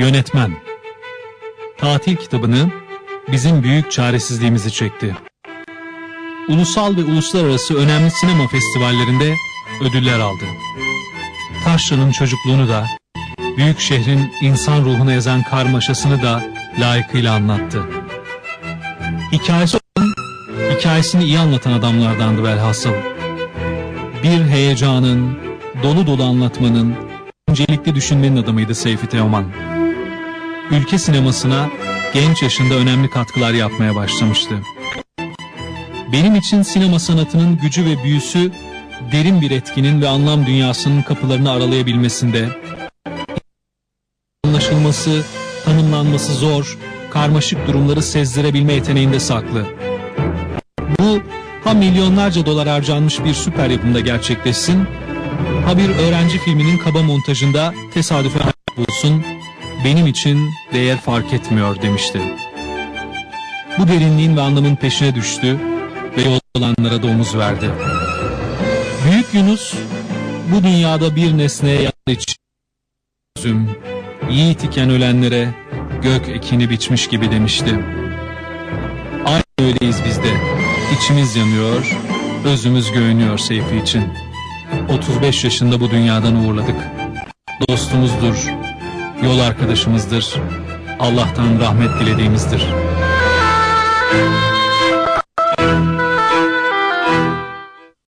Yönetmen Tatil kitabını bizim büyük çaresizliğimizi çekti. Ulusal ve uluslararası önemli sinema festivallerinde ödüller aldı. Taşra'nın çocukluğunu da, büyük şehrin insan ruhuna yazan karmaşasını da layıkıyla anlattı. Hikayesi olan, hikayesini iyi anlatan adamlardandı velhasıl. Bir heyecanın, dolu dolu anlatmanın, incelikli düşünmenin adamıydı Seyfi Teoman. Ülke sinemasına genç yaşında önemli katkılar yapmaya başlamıştı. Benim için sinema sanatının gücü ve büyüsü derin bir etkinin ve anlam dünyasının kapılarını aralayabilmesinde, anlaşılması, tanımlanması zor, karmaşık durumları sezdirebilme yeteneğinde saklı. Bu ha milyonlarca dolar harcanmış bir süper yapımda gerçekleşsin, ha bir öğrenci filminin kaba montajında tesadüfen bulsun, benim için değer fark etmiyor demişti. Bu derinliğin ve anlamın peşine düştü ve yol olanlara da omuz verdi. Büyük Yunus bu dünyada bir nesneye yar için yiğit iken ölenlere gök ekini biçmiş gibi demişti. Aynı öyleyiz biz de. İçimiz yanıyor, özümüz göğünüyor Seyfi için. 35 yaşında bu dünyadan uğurladık. Dostumuzdur, yol arkadaşımızdır. Allah'tan rahmet dilediğimizdir.